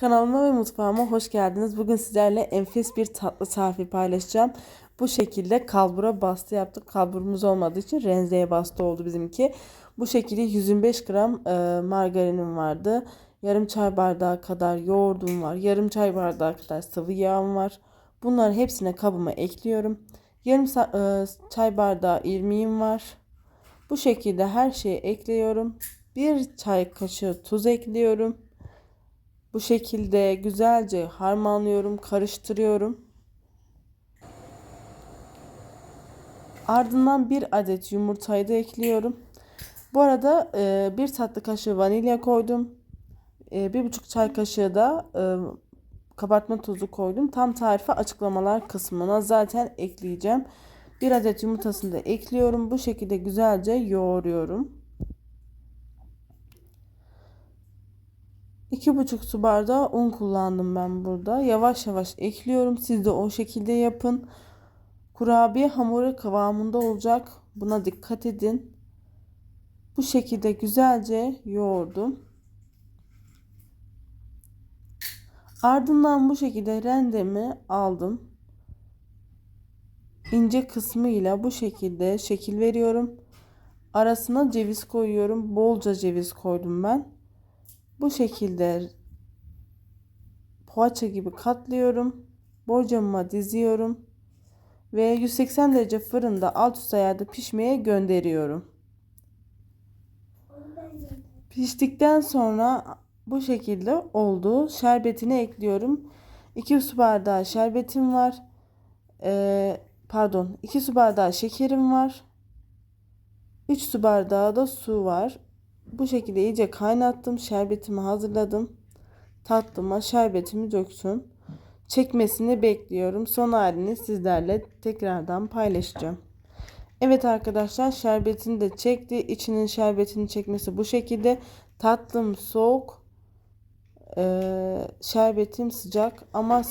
Kanalıma ve mutfağıma hoş geldiniz. Bugün sizlerle enfes bir tatlı tarifi paylaşacağım. Bu şekilde kalbura bastı yaptık. Kalburumuz olmadığı için renzeye bastı oldu bizimki. Bu şekilde 125 gram e, margarinim vardı. Yarım çay bardağı kadar yoğurdum var. Yarım çay bardağı kadar sıvı yağım var. Bunların hepsine kabıma ekliyorum. Yarım e, çay bardağı irmiğim var. Bu şekilde her şeyi ekliyorum. Bir çay kaşığı tuz ekliyorum. Bu şekilde güzelce harmanlıyorum, karıştırıyorum. Ardından bir adet yumurtayı da ekliyorum. Bu arada e, bir tatlı kaşığı vanilya koydum. E, bir buçuk çay kaşığı da e, kabartma tozu koydum. Tam tarifi açıklamalar kısmına zaten ekleyeceğim. Bir adet yumurtasını da ekliyorum. Bu şekilde güzelce yoğuruyorum. 2,5 su bardağı un kullandım ben burada. Yavaş yavaş ekliyorum. Siz de o şekilde yapın. Kurabiye hamuru kıvamında olacak. Buna dikkat edin. Bu şekilde güzelce yoğurdum. Ardından bu şekilde rendemi aldım. İnce kısmıyla bu şekilde şekil veriyorum. Arasına ceviz koyuyorum. Bolca ceviz koydum ben. Bu şekilde poğaça gibi katlıyorum. Borcamıma diziyorum. Ve 180 derece fırında alt üst ayarda pişmeye gönderiyorum. Piştikten sonra bu şekilde oldu. Şerbetini ekliyorum. 2 su bardağı şerbetim var. Ee, pardon 2 su bardağı şekerim var. 3 su bardağı da su var. Bu şekilde iyice kaynattım. Şerbetimi hazırladım. Tatlıma şerbetimi döksün. Çekmesini bekliyorum. Son halini sizlerle tekrardan paylaşacağım. Evet arkadaşlar şerbetini de çekti. İçinin şerbetini çekmesi bu şekilde. Tatlım soğuk. Ee, şerbetim sıcak ama